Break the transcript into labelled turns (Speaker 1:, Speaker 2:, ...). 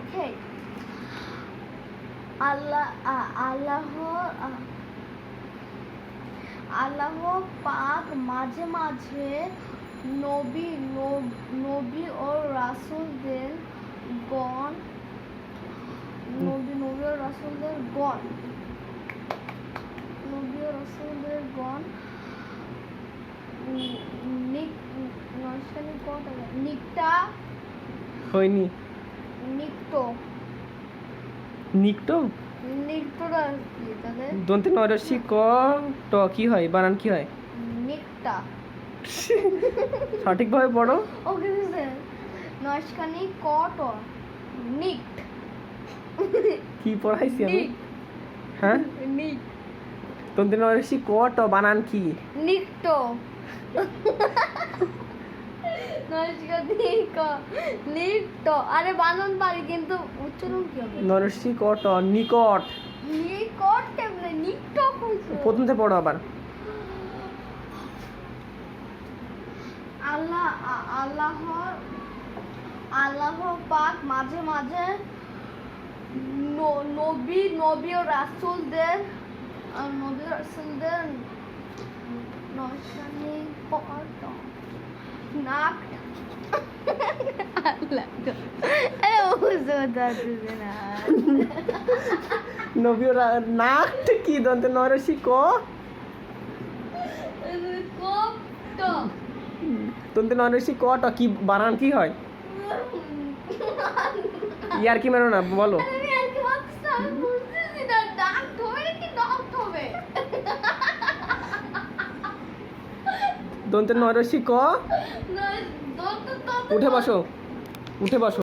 Speaker 1: ওকে আল্লাহ আল্লাহ আল্লাহ পাক মাঝে মাঝে নবী নবী ও রাসূলদের গণ, নবী নবী ও রাসূলদের গণ, নবী ও রাসূলদের গণ নিক নিকটা
Speaker 2: হয়নি।
Speaker 1: নিক্ত
Speaker 2: নিকটো
Speaker 1: নিক্তটা কি
Speaker 2: দন্তে নরসি ক ট কি হয়? বানান কি হয়?
Speaker 1: নিকটা
Speaker 2: সঠিকভাবে পড়ো।
Speaker 1: ওকে দিছে নয়সানি কট নিক্ট
Speaker 2: কি পড়াইছি আমি? হ্যাঁ?
Speaker 1: নিক
Speaker 2: দন্তে নরসি ক ট বানান কি?
Speaker 1: ক নিক্ত আরে বানান পারি কিন্তু উচ্চারণ কি হবে
Speaker 2: নরসি ক নিকট
Speaker 1: নিকট কেমনে কইছো
Speaker 2: প্রথম থেকে পড়ো আবার
Speaker 1: আল্লাহ আ- আল্লাহর আল্লাহ পাক মাঝে মাঝে নবী নবী ও রাসূলদের আর নবী রাসূলদের নশানি নাক
Speaker 2: নবীর নাক কি দন্তে নরসি ক দন্তে নরসি ক ট কি বানান কি হয় ইয়ার কি মেরো না বলো
Speaker 1: আমি আর কি ভাবছি আমি বুঝতেছি না ডাক ধরে কি ডাক হবে
Speaker 2: দন্তে নরসি ক উঠে বসো উঠে বসো